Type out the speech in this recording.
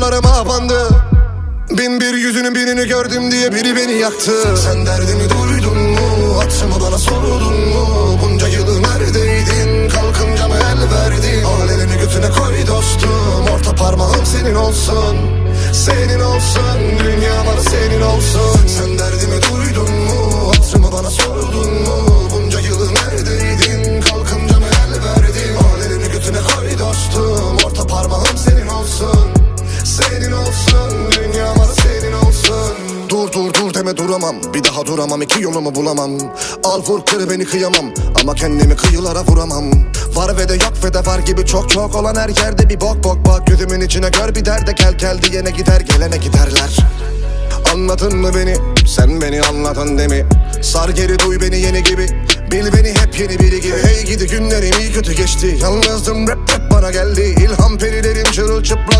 rüyalarıma bandı Bin bir yüzünün birini gördüm diye biri beni yaktı Sen derdimi duydun mu? Hatırımı bana sordun mu? Bunca yılı neredeydin? Kalkınca mı el verdin? Al elini götüne koy dostum Orta parmağım senin olsun Senin olsun Dünya var senin olsun Sen Deme duramam. Bir daha duramam. İki yolumu bulamam. Al vur kır beni kıyamam. Ama kendimi kıyılara vuramam. Var ve de yok ve de var gibi çok çok olan her yerde Bir bok bok bak gözümün içine gör bir derde gel gel diyene gider gelene giderler. Anladın mı beni? Sen beni anladın değil mi? Sar geri duy beni yeni gibi. Bil beni hep yeni biri gibi. Hey gidi günlerim iyi kötü geçti. Yalnızdım rap rap bana geldi. İlham perilerim çırılçıplak